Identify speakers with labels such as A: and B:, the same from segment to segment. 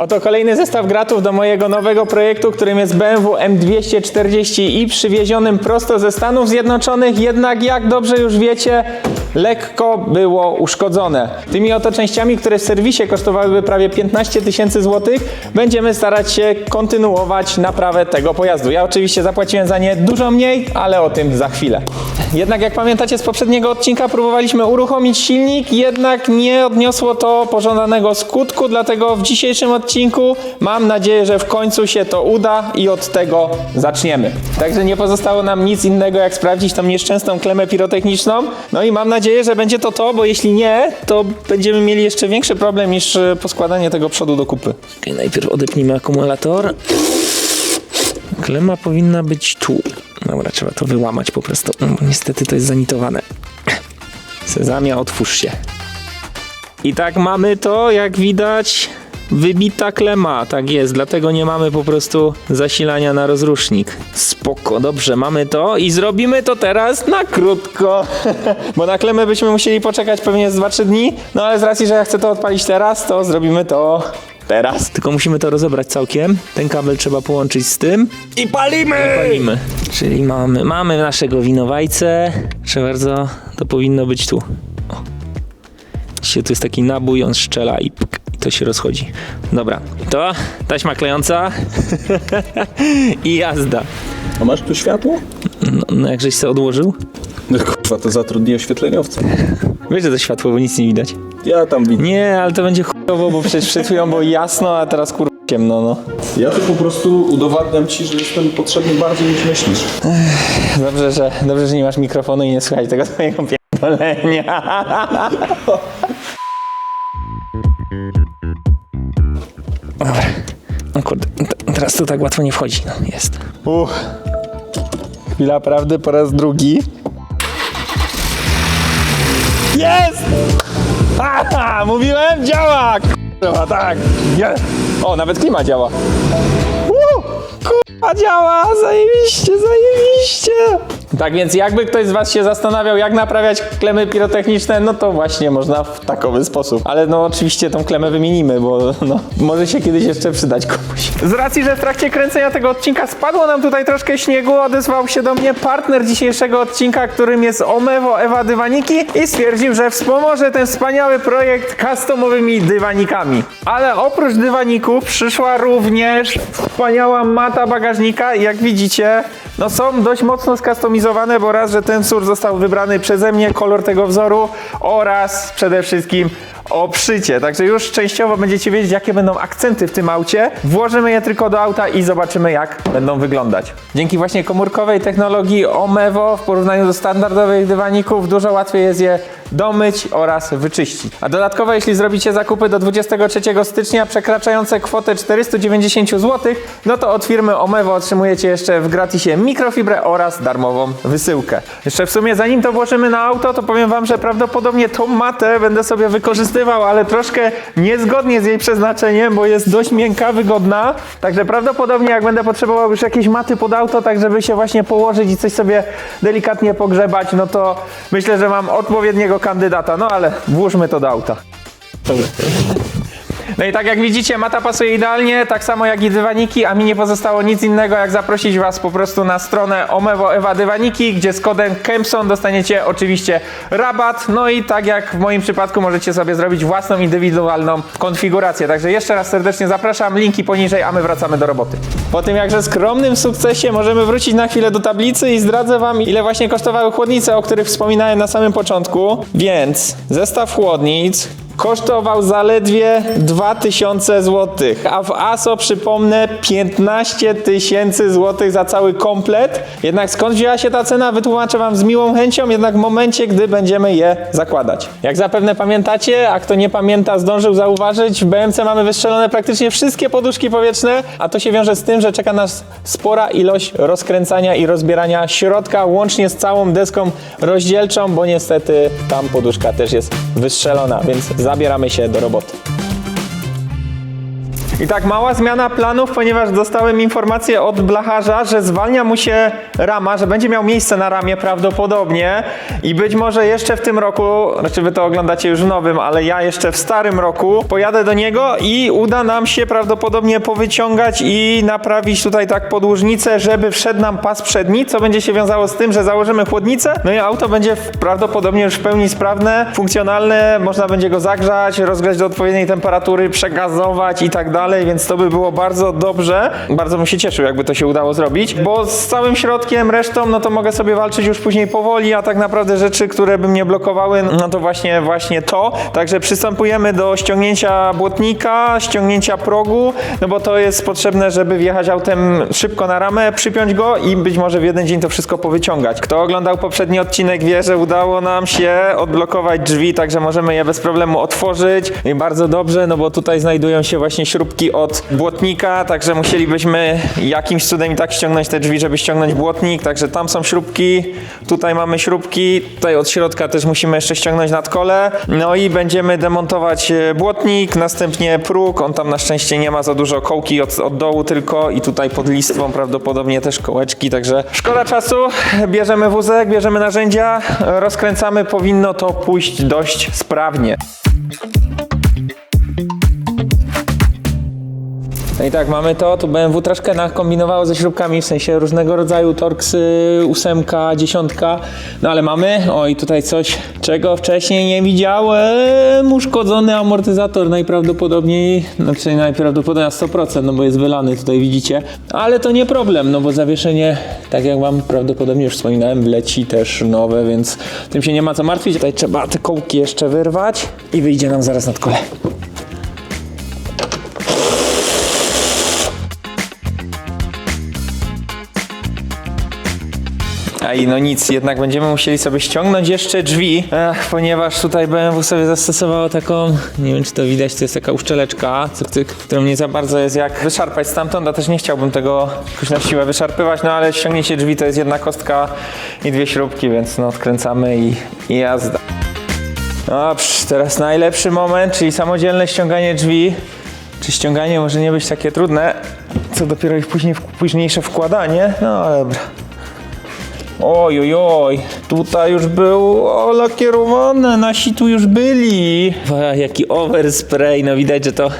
A: Oto kolejny zestaw gratów do mojego nowego projektu, którym jest BMW M240i przywiezionym prosto ze Stanów Zjednoczonych, jednak jak dobrze już wiecie, lekko było uszkodzone. Tymi oto częściami, które w serwisie kosztowałyby prawie 15 tysięcy złotych, będziemy starać się kontynuować naprawę tego pojazdu. Ja oczywiście zapłaciłem za nie dużo mniej, ale o tym za chwilę. Jednak jak pamiętacie z poprzedniego odcinka, próbowaliśmy uruchomić silnik, jednak nie odniosło to pożądanego skutku, dlatego w dzisiejszym odcinku mam nadzieję, że w końcu się to uda i od tego zaczniemy. Także nie pozostało nam nic innego, jak sprawdzić tą nieszczęsną klemę pirotechniczną. No i mam nadzieję, że będzie to to, bo jeśli nie, to będziemy mieli jeszcze większy problem niż e, poskładanie tego przodu do kupy. Okay, najpierw odepnijmy akumulator. Klema powinna być tu. Dobra, trzeba to wyłamać po prostu. No, bo niestety to jest zanitowane. Sezamia, otwórz się. I tak mamy to, jak widać, wybita klema. Tak jest, dlatego nie mamy po prostu zasilania na rozrusznik. Spoko, dobrze, mamy to i zrobimy to teraz na krótko. Bo na klemę byśmy musieli poczekać pewnie z 2-3 dni. No ale z racji, że ja chcę to odpalić teraz, to zrobimy to teraz. Tylko musimy to rozebrać całkiem. Ten kabel trzeba połączyć z tym. I palimy! I palimy. Czyli mamy, mamy naszego winowajcę. Proszę bardzo, to powinno być tu. Dzisiaj tu jest taki nabój, on strzela i, pyk, i to się rozchodzi. Dobra, to taśma klejąca i jazda.
B: A masz tu światło?
A: No, no jak żeś odłożył?
B: No kurwa, to zatrudni oświetleniowca.
A: Wiesz, że to światło, bo nic nie widać.
B: Ja tam widzę.
A: Nie, ale to będzie chujowo, bo przecież przed chwilą było jasno, a teraz kur... ciemno, no.
B: Ja tu po prostu udowadniam ci, że jestem potrzebny bardziej niż myślisz.
A: Dobrze, że, dobrze, że nie masz mikrofonu i nie słychać tego twojego pierdolenia. Dobra. No kurde, teraz to tak łatwo nie wchodzi. No, jest. Uch. Chwila prawdy po raz drugi. Jest! Aha, mówiłem, działa! Kurwa, tak. Jest. O, nawet klima działa. Uh, kurwa, działa! Zajebiście, zajebiście! Tak więc jakby ktoś z was się zastanawiał, jak naprawiać klemy pirotechniczne, no to właśnie można w takowy sposób. Ale no oczywiście tą klemę wymienimy, bo no, może się kiedyś jeszcze przydać komuś. Z racji, że w trakcie kręcenia tego odcinka spadło nam tutaj troszkę śniegu, odezwał się do mnie partner dzisiejszego odcinka, którym jest Omewo Ewa Dywaniki i stwierdził, że wspomoże ten wspaniały projekt customowymi dywanikami. Ale oprócz dywaników przyszła również wspaniała mata bagażnika jak widzicie, no są dość mocno skustomizowane, bo raz, że ten wzór został wybrany przeze mnie, kolor tego wzoru oraz przede wszystkim obszycie. Także już częściowo będziecie wiedzieć, jakie będą akcenty w tym aucie. Włożymy je tylko do auta i zobaczymy, jak będą wyglądać. Dzięki właśnie komórkowej technologii Omevo w porównaniu do standardowych dywaników dużo łatwiej jest je domyć oraz wyczyścić. A dodatkowo, jeśli zrobicie zakupy do 23 stycznia przekraczające kwotę 490 zł, no to od firmy Omevo otrzymujecie jeszcze w gratisie mikrofibrę oraz darmową wysyłkę. Jeszcze w sumie zanim to włożymy na auto, to powiem wam, że prawdopodobnie tą matę będę sobie wykorzystywał, ale troszkę niezgodnie z jej przeznaczeniem, bo jest dość miękka, wygodna. Także prawdopodobnie jak będę potrzebował już jakieś maty pod auto, tak żeby się właśnie położyć i coś sobie delikatnie pogrzebać, no to myślę, że mam odpowiedniego kandydata. No ale włóżmy to do auta. No i tak jak widzicie, mata pasuje idealnie, tak samo jak i dywaniki, a mi nie pozostało nic innego jak zaprosić Was po prostu na stronę Omewo Ewa Dywaniki, gdzie z kodem Kempson dostaniecie oczywiście rabat, no i tak jak w moim przypadku możecie sobie zrobić własną indywidualną konfigurację. Także jeszcze raz serdecznie zapraszam, linki poniżej, a my wracamy do roboty. Po tym jakże skromnym sukcesie możemy wrócić na chwilę do tablicy i zdradzę Wam, ile właśnie kosztowały chłodnice, o których wspominałem na samym początku. Więc zestaw chłodnic, kosztował zaledwie 2000 zł, a w ASO przypomnę 15 tysięcy złotych za cały komplet. Jednak skąd wzięła się ta cena, wytłumaczę Wam z miłą chęcią, jednak w momencie, gdy będziemy je zakładać. Jak zapewne pamiętacie, a kto nie pamięta, zdążył zauważyć, w BMC mamy wystrzelone praktycznie wszystkie poduszki powietrzne, a to się wiąże z tym, że czeka nas spora ilość rozkręcania i rozbierania środka, łącznie z całą deską rozdzielczą, bo niestety tam poduszka też jest wystrzelona, więc zabieramy się do roboty. I tak, mała zmiana planów, ponieważ dostałem informację od blacharza, że zwalnia mu się rama, że będzie miał miejsce na ramie prawdopodobnie. I być może jeszcze w tym roku, znaczy wy to oglądacie już w nowym, ale ja jeszcze w starym roku pojadę do niego i uda nam się prawdopodobnie powyciągać i naprawić tutaj tak podłużnicę, żeby wszedł nam pas przedni, co będzie się wiązało z tym, że założymy chłodnicę, no i auto będzie prawdopodobnie już w pełni sprawne, funkcjonalne, można będzie go zagrzać, rozgrzać do odpowiedniej temperatury, przegazować i tak dalej, więc to by było bardzo dobrze. Bardzo bym się cieszył, jakby to się udało zrobić, bo z całym środkiem, resztą, no to mogę sobie walczyć już później powoli, a tak naprawdę rzeczy, które by mnie blokowały, no to właśnie, właśnie to. Także przystępujemy do ściągnięcia błotnika, ściągnięcia progu, no bo to jest potrzebne, żeby wjechać autem szybko na ramę, przypiąć go i być może w jeden dzień to wszystko powyciągać. Kto oglądał poprzedni odcinek wie, że udało nam się odblokować drzwi, także możemy je bez problemu otworzyć i bardzo dobrze, no bo tutaj znajdują się właśnie śrubki od błotnika, także musielibyśmy jakimś cudem i tak ściągnąć te drzwi, żeby ściągnąć błotnik, także tam są śrubki, tutaj mamy śrubki, tutaj od środka też musimy jeszcze ściągnąć nadkole, no i będziemy demontować e, błotnik, następnie próg, on tam na szczęście nie ma za dużo kołki od, od dołu tylko i tutaj pod listwą prawdopodobnie też kołeczki, także szkoda czasu, bierzemy wózek, bierzemy narzędzia, rozkręcamy, powinno to pójść dość sprawnie. No i tak, mamy to, tu BMW troszkę nakombinowało ze śrubkami, w sensie różnego rodzaju torksy, ósemka, dziesiątka, no ale mamy, o i tutaj coś, czego wcześniej nie widziałem, uszkodzony amortyzator najprawdopodobniej, znaczy najprawdopodobniej na 100%, no bo jest wylany, tutaj widzicie, ale to nie problem, no bo zawieszenie, tak jak wam prawdopodobnie już wspominałem, wleci też nowe, więc tym się nie ma co martwić, tutaj trzeba te kołki jeszcze wyrwać i wyjdzie nam zaraz nad kole. I no nic, jednak będziemy musieli sobie ściągnąć jeszcze drzwi, Ech, ponieważ tutaj BMW sobie zastosowało taką, nie wiem czy to widać, to jest taka uszczeleczka, cyk, cyk, którą nie za bardzo jest jak wyszarpać stamtąd, a też nie chciałbym tego jakoś na siłę wyszarpywać, no ale ściągnięcie drzwi to jest jedna kostka i dwie śrubki, więc no odkręcamy i, i jazda. No, psz, teraz najlepszy moment, czyli samodzielne ściąganie drzwi. Czy ściąganie może nie być takie trudne, co dopiero ich później, późniejsze wkładanie? No dobra. Oj, oj, oj, tutaj już było lakierowane, nasi tu już byli. Ach, jaki overspray, no widać, że to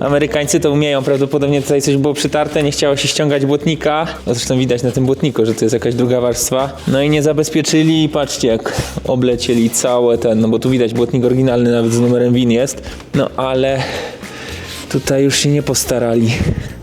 A: Amerykańcy to umieją, prawdopodobnie tutaj coś było przytarte, nie chciało się ściągać błotnika. No zresztą widać na tym błotniku, że to jest jakaś druga warstwa. No i nie zabezpieczyli patrzcie jak oblecieli całe ten, no bo tu widać błotnik oryginalny nawet z numerem WIN jest. No ale Tutaj już się nie postarali.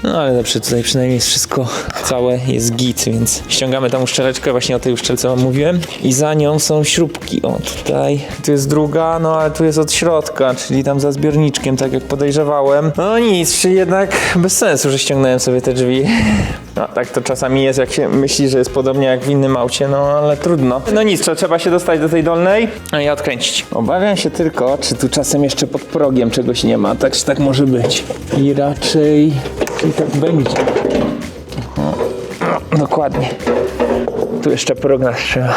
A: No ale dobrze, tutaj przynajmniej jest wszystko całe, jest git, więc ściągamy tam uszczeleczkę, właśnie o tej uszczelce wam mówiłem. I za nią są śrubki. O, tutaj. Tu jest druga, no ale tu jest od środka, czyli tam za zbiorniczkiem, tak jak podejrzewałem. No nic, czyli jednak bez sensu, że ściągnąłem sobie te drzwi. No tak to czasami jest, jak się myśli, że jest podobnie jak w innym aucie, no ale trudno. No nic, trzeba się dostać do tej dolnej i odkręcić. Obawiam się tylko, czy tu czasem jeszcze pod progiem czegoś nie ma, tak czy tak może być. I raczej, czyli tak będzie. Dokładnie. Tu jeszcze prog nas trzyma.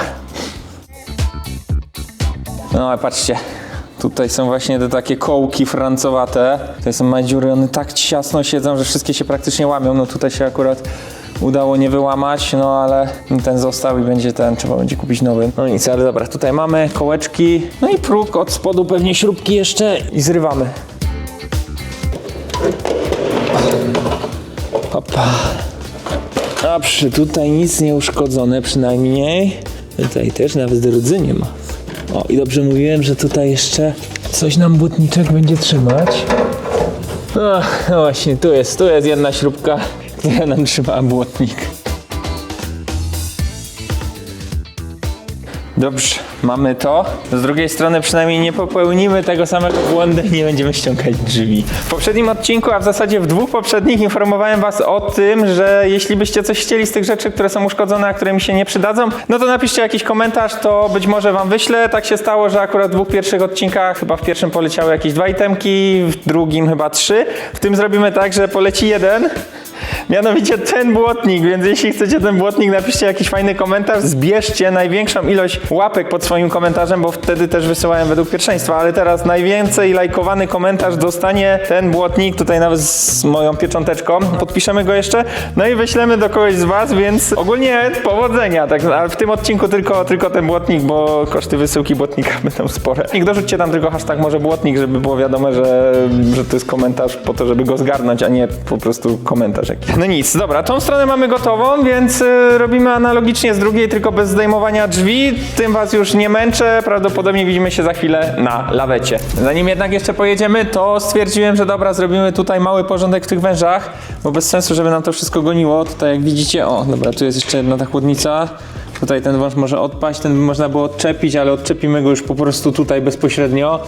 A: No ale patrzcie, tutaj są właśnie te takie kołki francowate. Tutaj są madziury, one tak ciasno siedzą, że wszystkie się praktycznie łamią. No tutaj się akurat udało nie wyłamać, no ale ten został i będzie ten, trzeba będzie kupić nowy. No nic, ale dobra, tutaj mamy kołeczki, no i próg od spodu, pewnie śrubki jeszcze i zrywamy. Opa. Dobrze, tutaj nic nie uszkodzone przynajmniej. Tutaj też nawet drudzy nie ma. O, i dobrze mówiłem, że tutaj jeszcze coś nam błotniczek będzie trzymać. Ach, no właśnie, tu jest, tu jest jedna śrubka, która nam trzymała błotnik. Dobrze, mamy to. Z drugiej strony przynajmniej nie popełnimy tego samego błędu i nie będziemy ściągać drzwi. W poprzednim odcinku, a w zasadzie w dwóch poprzednich informowałem was o tym, że jeśli byście coś chcieli z tych rzeczy, które są uszkodzone, a które mi się nie przydadzą, no to napiszcie jakiś komentarz, to być może wam wyślę. Tak się stało, że akurat w dwóch pierwszych odcinkach, chyba w pierwszym poleciały jakieś dwa itemki, w drugim chyba trzy. W tym zrobimy tak, że poleci jeden, Mianowicie ten błotnik, więc jeśli chcecie ten błotnik, napiszcie jakiś fajny komentarz, zbierzcie największą ilość łapek pod swoim komentarzem, bo wtedy też wysyłałem według pierwszeństwa, ale teraz najwięcej lajkowany komentarz dostanie ten błotnik, tutaj nawet z moją piecząteczką, podpiszemy go jeszcze, no i wyślemy do kogoś z was, więc ogólnie powodzenia, tak, ale w tym odcinku tylko, tylko ten błotnik, bo koszty wysyłki błotnika będą spore. I dorzućcie tam tylko hashtag może błotnik, żeby było wiadomo, że, że to jest komentarz po to, żeby go zgarnąć, a nie po prostu komentarz jakiś. No nic, dobra, tą stronę mamy gotową, więc y, robimy analogicznie z drugiej, tylko bez zdejmowania drzwi. Tym was już nie męczę, prawdopodobnie widzimy się za chwilę na lawecie. Zanim jednak jeszcze pojedziemy, to stwierdziłem, że dobra, zrobimy tutaj mały porządek w tych wężach, bo bez sensu, żeby nam to wszystko goniło. Tutaj jak widzicie, o, dobra, tu jest jeszcze jedna ta chłodnica. Tutaj ten wąż może odpaść, ten można było odczepić, ale odczepimy go już po prostu tutaj bezpośrednio.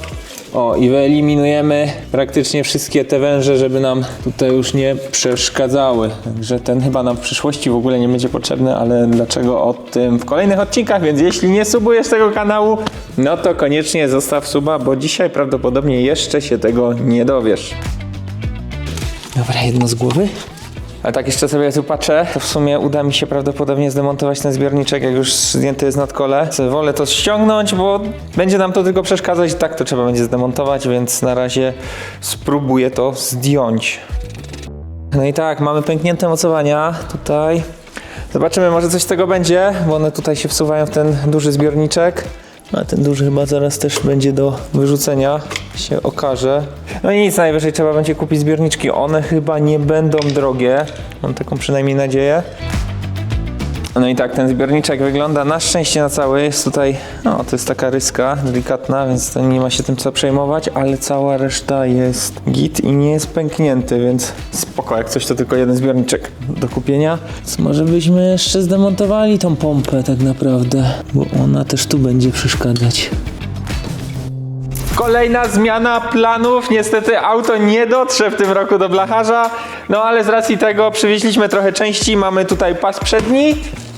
A: O, i wyeliminujemy praktycznie wszystkie te węże, żeby nam tutaj już nie przeszkadzały. Także ten chyba nam w przyszłości w ogóle nie będzie potrzebny, ale dlaczego o tym w kolejnych odcinkach, więc jeśli nie subujesz tego kanału, no to koniecznie zostaw suba, bo dzisiaj prawdopodobnie jeszcze się tego nie dowiesz. Dobra, jedno z głowy. A tak jeszcze sobie tu patrzę, to w sumie uda mi się prawdopodobnie zdemontować ten zbiorniczek, jak już zdjęty jest nad kole. Wolę to ściągnąć, bo będzie nam to tylko przeszkadzać i tak to trzeba będzie zdemontować, więc na razie spróbuję to zdjąć. No i tak, mamy pęknięte mocowania tutaj. Zobaczymy, może coś z tego będzie, bo one tutaj się wsuwają w ten duży zbiorniczek. A ten duży chyba zaraz też będzie do wyrzucenia, się okaże. No i nic, najwyżej trzeba będzie kupić zbiorniczki. One chyba nie będą drogie, mam taką przynajmniej nadzieję. No i tak, ten zbiorniczek wygląda na szczęście na cały. Jest tutaj, no to jest taka ryska delikatna, więc to nie ma się tym co przejmować, ale cała reszta jest git i nie jest pęknięty, więc spoko, jak coś to tylko jeden zbiorniczek do kupienia. Więc może byśmy jeszcze zdemontowali tą pompę tak naprawdę, bo ona też tu będzie przeszkadzać. Kolejna zmiana planów. Niestety auto nie dotrze w tym roku do blacharza. No ale z racji tego przywieźliśmy trochę części. Mamy tutaj pas przedni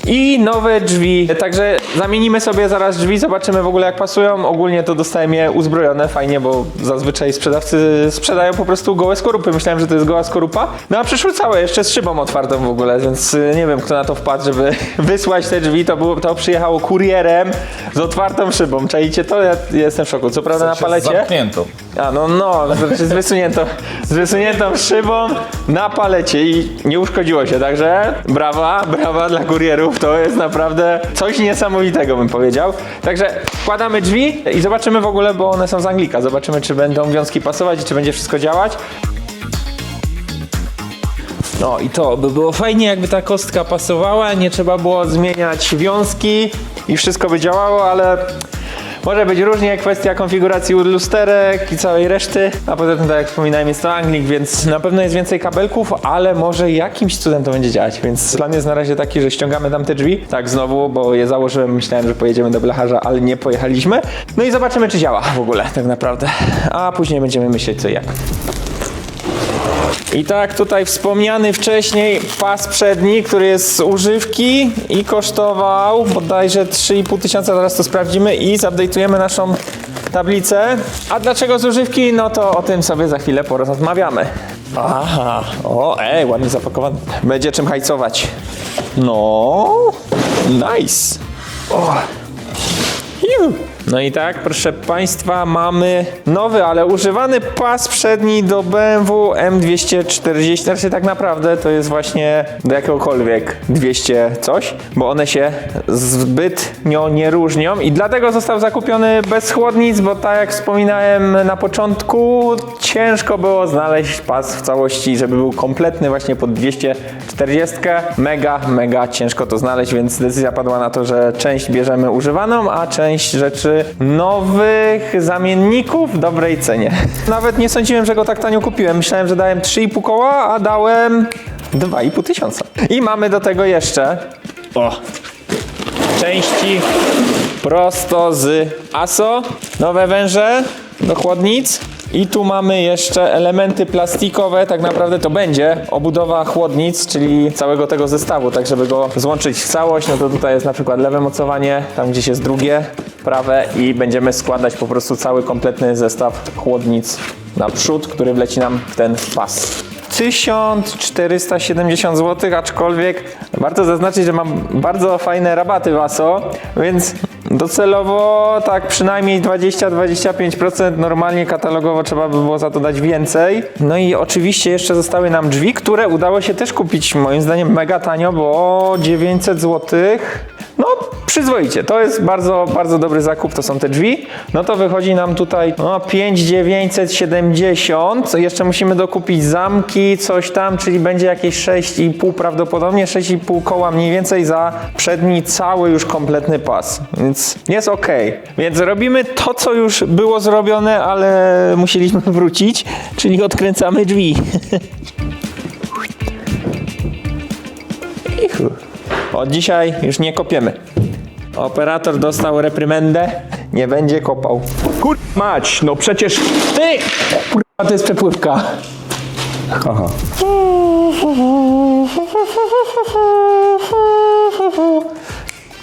A: i nowe drzwi. Także zamienimy sobie zaraz drzwi, zobaczymy w ogóle jak pasują. Ogólnie to dostałem je uzbrojone fajnie, bo zazwyczaj sprzedawcy sprzedają po prostu gołe skorupy. Myślałem, że to jest goła skorupa. No a przyszły całe, jeszcze z szybą otwartą w ogóle, więc y, nie wiem kto na to wpadł, żeby wysłać te drzwi. To, było, to przyjechało kurierem z otwartą szybą. Czajcie to? Ja jestem w szoku. Co prawda na palecie.
B: Zamknięto.
A: A no, no, znaczy z wysuniętą, z wysuniętą szybą na palecie i nie uszkodziło się, także brawa, brawa dla kurierów, to jest naprawdę coś niesamowitego bym powiedział. Także wkładamy drzwi i zobaczymy w ogóle, bo one są z Anglika, zobaczymy czy będą wiązki pasować i czy będzie wszystko działać. No i to by było fajnie, jakby ta kostka pasowała, nie trzeba było zmieniać wiązki i wszystko by działało, ale może być różnie, kwestia konfiguracji lusterek i całej reszty, a poza tym, tak jak wspominałem, jest to Anglik, więc na pewno jest więcej kabelków, ale może jakimś cudem to będzie działać, więc plan jest na razie taki, że ściągamy tam te drzwi, tak znowu, bo je założyłem, myślałem, że pojedziemy do blacharza, ale nie pojechaliśmy, no i zobaczymy, czy działa w ogóle, tak naprawdę, a później będziemy myśleć co i jak. I tak, tutaj wspomniany wcześniej pas przedni, który jest z używki i kosztował bodajże 3,5 tysiąca, zaraz to sprawdzimy i zupdate'ujemy naszą tablicę. A dlaczego z używki? No to o tym sobie za chwilę porozmawiamy. Aha, o, ej, ładnie zapakowany. Będzie czym hajcować. No, nice. O. No i tak, proszę Państwa, mamy nowy, ale używany pas przedni do BMW M240. Znaczy tak naprawdę to jest właśnie do jakiegokolwiek 200 coś, bo one się zbytnio nie różnią i dlatego został zakupiony bez chłodnic, bo tak jak wspominałem na początku, ciężko było znaleźć pas w całości, żeby był kompletny właśnie pod 240. Mega, mega ciężko to znaleźć, więc decyzja padła na to, że część bierzemy używaną, a część rzeczy nowych zamienników w dobrej cenie. Nawet nie sądziłem, że go tak tanio kupiłem. Myślałem, że dałem 3,5 koła, a dałem 2,5 tysiąca. I mamy do tego jeszcze o, części prosto z ASO, nowe węże do chłodnic. I tu mamy jeszcze elementy plastikowe, tak naprawdę to będzie obudowa chłodnic, czyli całego tego zestawu, tak żeby go złączyć w całość, no to tutaj jest na przykład lewe mocowanie, tam gdzieś jest drugie, prawe i będziemy składać po prostu cały kompletny zestaw chłodnic naprzód, który wleci nam w ten pas. 1470 zł, aczkolwiek warto zaznaczyć, że mam bardzo fajne rabaty w ASO, więc docelowo tak przynajmniej 20-25%, normalnie katalogowo trzeba by było za to dać więcej. No i oczywiście jeszcze zostały nam drzwi, które udało się też kupić moim zdaniem mega tanio, bo 900 zł. No, przyzwoicie. To jest bardzo, bardzo dobry zakup, to są te drzwi. No to wychodzi nam tutaj no, 5970. Jeszcze musimy dokupić zamki, coś tam, czyli będzie jakieś 6,5 prawdopodobnie, 6,5 koła mniej więcej za przedni cały już kompletny pas. Więc jest ok. Więc robimy to, co już było zrobione, ale musieliśmy wrócić, czyli odkręcamy drzwi. Ichu. Od dzisiaj już nie kopiemy. Operator dostał reprymendę, nie będzie kopał.
B: Kur... mać, no przecież...
A: Ty! Kurwa, to jest przepływka.
B: Aha.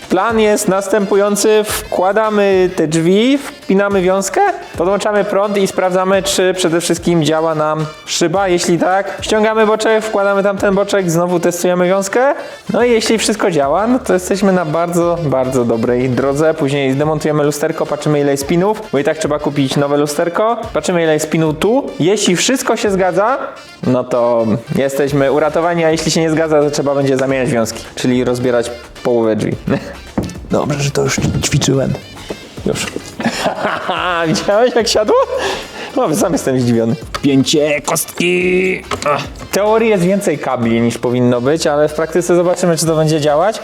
A: Plan jest następujący. Wkładamy te drzwi, wpinamy wiązkę, podłączamy prąd i sprawdzamy, czy przede wszystkim działa nam szyba. Jeśli tak, ściągamy boczek, wkładamy tam ten boczek, znowu testujemy wiązkę. No i jeśli wszystko działa, no to jesteśmy na bardzo, bardzo dobrej drodze. Później zdemontujemy lusterko, patrzymy ile jest spinów, bo i tak trzeba kupić nowe lusterko. Patrzymy ile jest spinów tu. Jeśli wszystko się zgadza, no to jesteśmy uratowani, a jeśli się nie zgadza, to trzeba będzie zamieniać wiązki, czyli rozbierać połowę drzwi. Dobrze, że to już ćwiczyłem. Już. Widziałeś jak siadło? No, sam jestem zdziwiony. Pięcie kostki. Ach. W teorii jest więcej kabli niż powinno być, ale w praktyce zobaczymy, czy to będzie działać.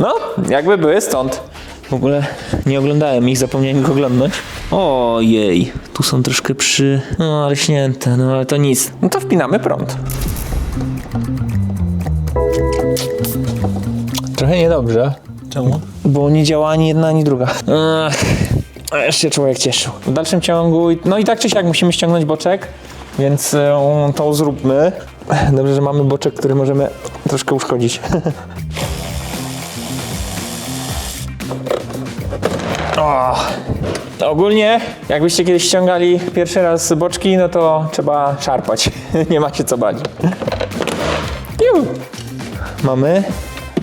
A: No, jakby były stąd. W ogóle nie oglądałem ich, zapomniałem ich oglądać. Ojej, tu są troszkę przy... No, ale śnięte, no ale to nic. No to wpinamy prąd. Trochę niedobrze.
B: Czemu?
A: Bo nie działa ani jedna, ani druga. Ach, a jeszcze się człowiek cieszył. W dalszym ciągu, no i tak czy siak musimy ściągnąć boczek, więc e, to zróbmy. Dobrze, że mamy boczek, który możemy troszkę uszkodzić. O, ogólnie, jakbyście kiedyś ściągali pierwszy raz boczki, no to trzeba szarpać. nie ma się co bać. Piu. Mamy.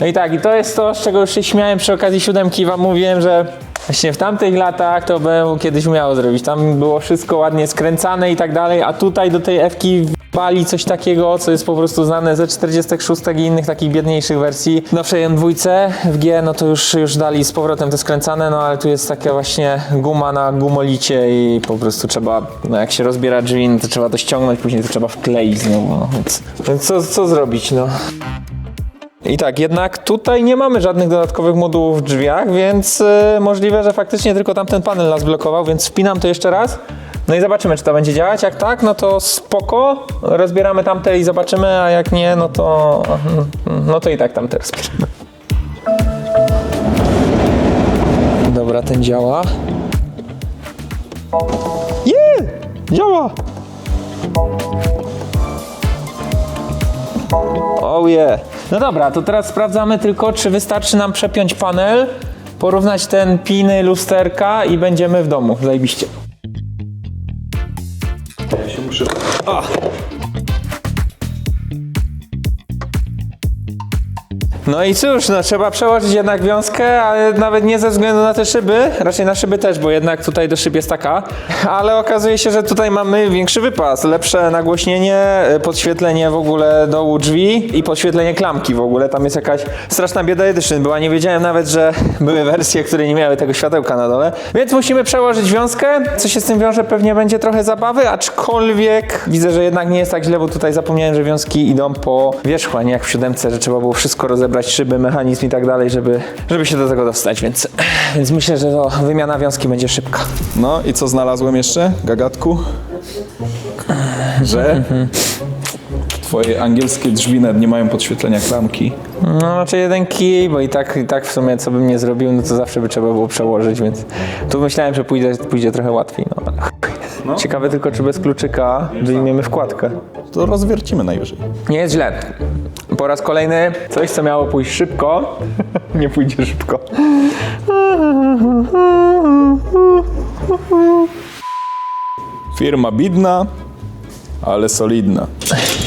A: No i tak, i to jest to, z czego już się śmiałem przy okazji siódemki. Wam mówiłem, że właśnie w tamtych latach to BMW kiedyś umiało zrobić. Tam było wszystko ładnie skręcane i tak dalej, a tutaj do tej F-ki bali coś takiego, co jest po prostu znane ze 46 i innych takich biedniejszych wersji. Nowszej M2 w G, no to już, już dali z powrotem te skręcane, no ale tu jest taka właśnie guma na gumolicie i po prostu trzeba, no jak się rozbiera drzwi, no to trzeba to ściągnąć, później to trzeba wkleić znowu, no więc, więc co, co zrobić, no. I tak, jednak tutaj nie mamy żadnych dodatkowych modułów w drzwiach, więc y, możliwe, że faktycznie tylko tamten panel nas blokował, więc wpinam to jeszcze raz. No i zobaczymy, czy to będzie działać. Jak tak, no to spoko. Rozbieramy tamte i zobaczymy, a jak nie, no to no to i tak tamte rozbierzemy. Dobra, ten działa. Je! Działa! Oh yeah. No dobra, to teraz sprawdzamy tylko, czy wystarczy nam przepiąć panel, porównać ten piny lusterka i będziemy w domu. Zajebiście.
B: Ja się muszę...
A: No i cóż, no trzeba przełożyć jednak wiązkę, ale nawet nie ze względu na te szyby, raczej na szyby też, bo jednak tutaj do szyb jest taka, ale okazuje się, że tutaj mamy większy wypas, lepsze nagłośnienie, y, podświetlenie w ogóle dołu drzwi i podświetlenie klamki w ogóle, tam jest jakaś straszna bieda edition była, nie wiedziałem nawet, że były wersje, które nie miały tego światełka na dole, więc musimy przełożyć wiązkę, co się z tym wiąże pewnie będzie trochę zabawy, aczkolwiek widzę, że jednak nie jest tak źle, bo tutaj zapomniałem, że wiązki idą po wierzchu, a nie jak w siódemce, że trzeba było wszystko rozebrać, szyby, mechanizm i tak dalej, żeby, żeby się do tego dostać, więc, więc myślę, że to wymiana wiązki będzie szybka.
B: No i co znalazłem jeszcze, gagatku? Że twoje angielskie drzwi nawet nie mają podświetlenia klamki.
A: No raczej jeden kij, bo i tak, i tak w sumie co bym nie zrobił, no to zawsze by trzeba było przełożyć, więc tu myślałem, że pójdzie, pójdzie trochę łatwiej, no chuj. Ciekawe tylko, czy bez kluczyka wyjmiemy wkładkę.
B: To rozwiercimy najwyżej.
A: Nie jest źle. Po raz kolejny coś, co miało pójść szybko, nie pójdzie szybko.
B: Firma bidna, Ale solidna.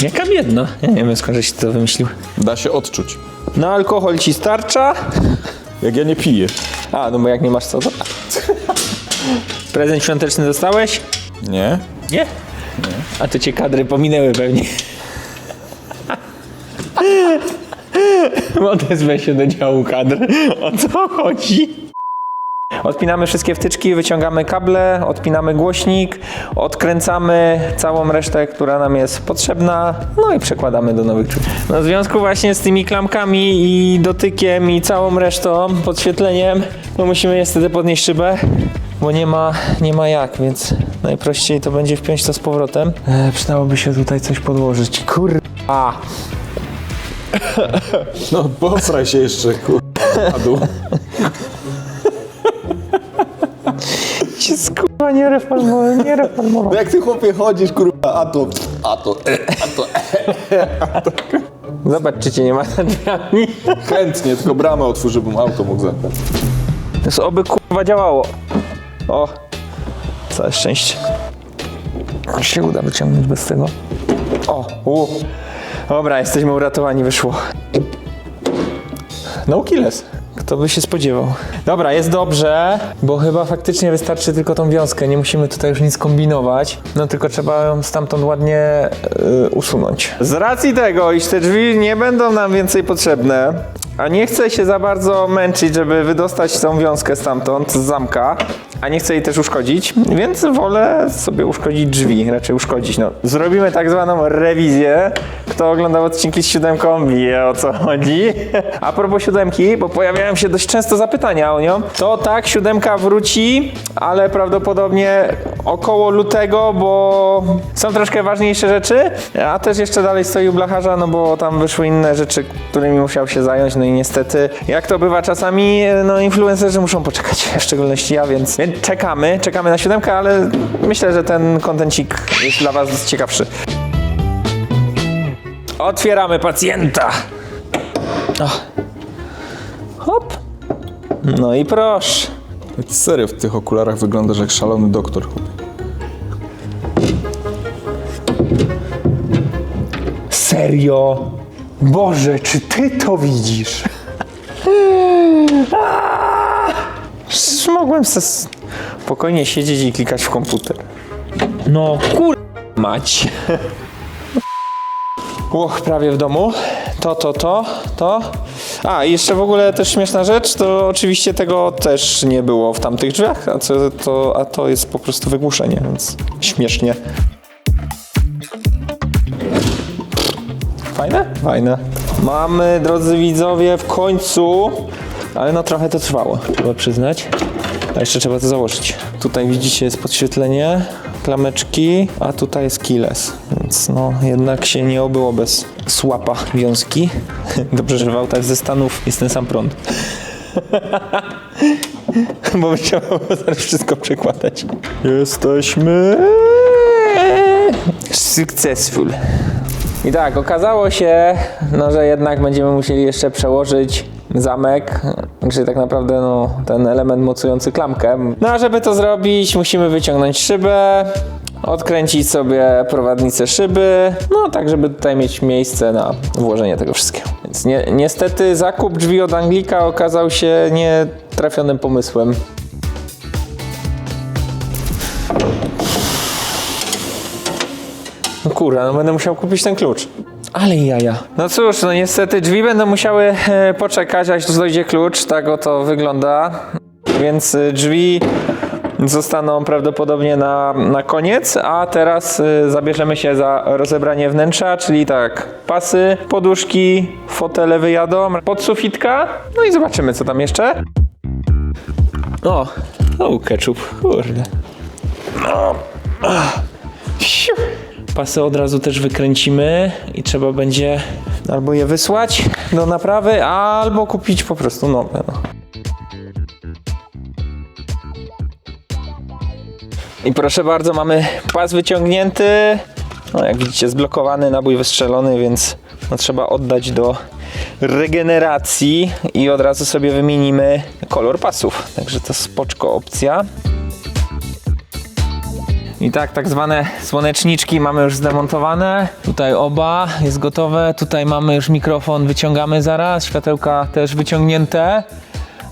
A: Jaka biedna. Ja nie wiem skąd żeś to wymyślił.
B: Da się odczuć.
A: Na alkohol ci starcza?
B: Jak ja nie piję.
A: A, no bo jak nie masz co, to... Prezent świąteczny dostałeś?
B: Nie?
A: Nie? A to cię kadry pominęły pewnie. Odezwę się do działu kadr. O co chodzi? Odpinamy wszystkie wtyczki, wyciągamy kable, odpinamy głośnik, odkręcamy całą resztę, która nam jest potrzebna, no i przekładamy do nowych drzwi. No w związku właśnie z tymi klamkami i dotykiem i całą resztą, podświetleniem, no musimy niestety podnieść szybę, bo nie ma, nie ma jak, więc najprościej to będzie wpiąć to z powrotem. E, przydałoby się tutaj coś podłożyć. Kurwa!
B: No posraj się jeszcze, kur... A dół.
A: Się skurwa nie reformował, nie reformował.
B: Jak ty chłopie chodzisz, kurwa, a to, a to, a to.
A: Zobacz, czy cię nie ma za drzwiami.
B: Chętnie, tylko bramę otwórz, żebym auto mógł zabrać.
A: Więc oby kurwa działało. O, całe szczęście. Się uda wyciągnąć bez tego. O, u. Dobra, jesteśmy uratowani, wyszło. No killers. Kto by się spodziewał. Dobra, jest dobrze, bo chyba faktycznie wystarczy tylko tą wiązkę. Nie musimy tutaj już nic kombinować. No tylko trzeba ją stamtąd ładnie y, usunąć. Z racji tego, iż te drzwi nie będą nam więcej potrzebne, a nie chcę się za bardzo męczyć, żeby wydostać tą wiązkę stamtąd, z zamka, a nie chcę jej też uszkodzić, więc wolę sobie uszkodzić drzwi, raczej uszkodzić. No, zrobimy tak zwaną rewizję. Kto oglądał odcinki z siódemką, wie o co chodzi. A propos siódemki, bo pojawiają się dość często zapytania o nią, to tak, siódemka wróci, ale prawdopodobnie około lutego, bo są troszkę ważniejsze rzeczy, a też jeszcze dalej stoi u blacharza, no bo tam wyszły inne rzeczy, którymi musiał się zająć, no i niestety, jak to bywa czasami, no influencerzy muszą poczekać, w szczególności ja, więc, więc czekamy, czekamy na siódemkę, ale myślę, że ten kontencik jest dla was ciekawszy. Otwieramy pacjenta. O. Hop. No i proszę.
B: Serio, w tych okularach wyglądasz jak szalony doktor, chłopie.
A: Serio? Boże, czy ty to widzisz? Przecież Mogłem se spokojnie siedzieć i klikać w komputer. No kur... mać. Uch, prawie w domu. To, to, to, to. A, i jeszcze w ogóle też śmieszna rzecz, to oczywiście tego też nie było w tamtych drzwiach, a, co, to, a to jest po prostu wygłuszenie, więc śmiesznie. Fajne? Fajne. Mamy, drodzy widzowie, w końcu, ale no trochę to trwało, trzeba przyznać. A jeszcze trzeba to założyć. Tutaj widzicie jest podświetlenie, klameczki, a tutaj jest keyless, więc no jednak się nie obyło bez słapa wiązki. Dobrze, że w autach ze Stanów jest ten sam prąd. Bo było zaraz wszystko przekładać. Jesteśmy successful. I tak, okazało się, no, że jednak będziemy musieli jeszcze przełożyć zamek, czyli tak naprawdę no, ten element mocujący klamkę. No a żeby to zrobić, musimy wyciągnąć szybę, odkręcić sobie prowadnicę szyby, no tak, żeby tutaj mieć miejsce na włożenie tego wszystkiego. Więc ni niestety zakup drzwi od Anglika okazał się nietrafionym pomysłem. No kurwa, no będę musiał kupić ten klucz. Ale jaja. No cóż, no niestety drzwi będą musiały e, poczekać, aż dojdzie klucz. Tak oto wygląda. Więc e, drzwi zostaną prawdopodobnie na, na koniec, a teraz e, zabierzemy się za rozebranie wnętrza, czyli tak, pasy, poduszki, fotele wyjadą, podsufitka, no i zobaczymy co tam jeszcze. O, o ketchup, kurde. No. Ach. Siu. Pasy od razu też wykręcimy i trzeba będzie albo je wysłać do naprawy, albo kupić po prostu nowe. No. I proszę bardzo, mamy pas wyciągnięty. No, jak widzicie, zblokowany, nabój wystrzelony, więc no, trzeba oddać do regeneracji i od razu sobie wymienimy kolor pasów. Także to spoczko opcja. I tak, tak zwane słoneczniczki mamy już zdemontowane. Tutaj oba jest gotowe. Tutaj mamy już mikrofon, wyciągamy zaraz. Światełka też wyciągnięte.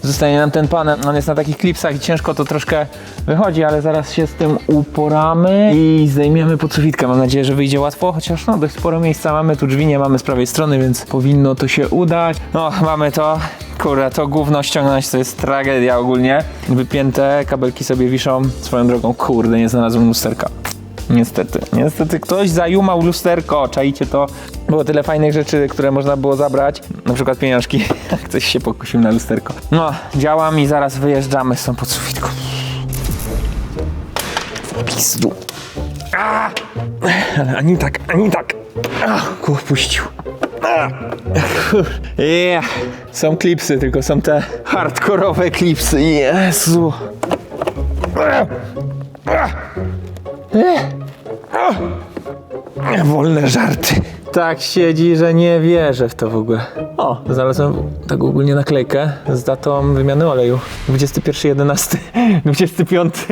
A: Zostanie nam ten panel. On jest na takich klipsach i ciężko to troszkę wychodzi, ale zaraz się z tym uporamy i zdejmiemy podsufitkę. Mam nadzieję, że wyjdzie łatwo, chociaż no dość sporo miejsca mamy. Tu drzwi nie mamy z prawej strony, więc powinno to się udać. No, mamy to. Kurde, to gówno ściągnąć to jest tragedia ogólnie. Wypięte, kabelki sobie wiszą. Swoją drogą, kurde, nie znalazłem lusterka. Niestety, niestety ktoś zajumał lusterko, czajcie to. Było tyle fajnych rzeczy, które można było zabrać, na przykład pieniążki. Ktoś się pokusił na lusterko. No, działam i zaraz wyjeżdżamy z tą podsufitką. Pizdu. A! Ani tak, ani tak. A, Kuch puścił. Yeah. Są klipsy, tylko są te hardkorowe klipsy. Jezu. Wolne żarty. Tak siedzi, że nie wierzę w to w ogóle. O, znalazłem tak ogólnie naklejkę z datą wymiany oleju. 21.11, 25.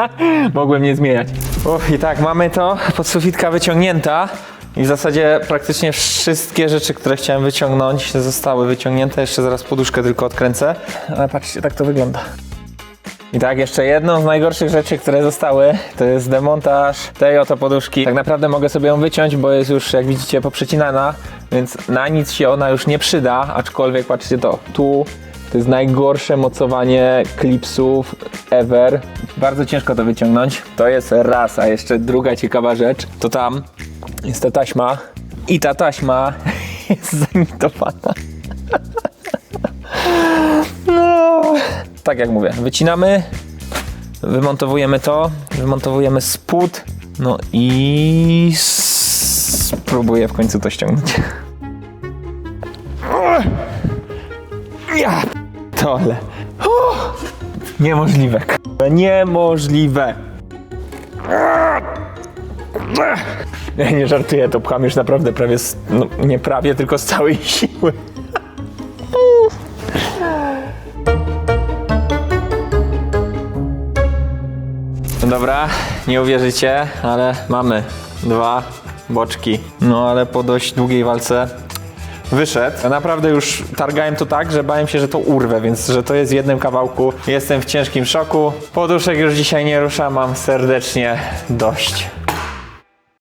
A: Mogłem nie zmieniać. Uff, i tak, mamy to. Podsufitka wyciągnięta. I w zasadzie praktycznie wszystkie rzeczy, które chciałem wyciągnąć, zostały wyciągnięte. Jeszcze zaraz poduszkę tylko odkręcę. Ale patrzcie, tak to wygląda. I tak, jeszcze jedną z najgorszych rzeczy, które zostały, to jest demontaż tej oto poduszki. Tak naprawdę mogę sobie ją wyciąć, bo jest już, jak widzicie, poprzecinana, więc na nic się ona już nie przyda, aczkolwiek patrzcie to, tu to jest najgorsze mocowanie klipsów ever. Bardzo ciężko to wyciągnąć. To jest raz, a jeszcze druga ciekawa rzecz, to tam jest ta taśma i ta taśma jest zanitowana. Tak jak mówię, wycinamy, wymontowujemy to, wymontowujemy spód, no i spróbuję w końcu to ściągnąć. Ja tole. Niemożliwe. Niemożliwe. Ja nie żartuję, to pcham już naprawdę prawie, z, no nie prawie, tylko z całej siły. Dobra, nie uwierzycie, ale mamy dwa boczki. No ale po dość długiej walce wyszedł. Ja naprawdę już targałem to tak, że bałem się, że to urwę, więc że to jest w jednym kawałku. Jestem w ciężkim szoku. Poduszek już dzisiaj nie ruszam, mam serdecznie dość.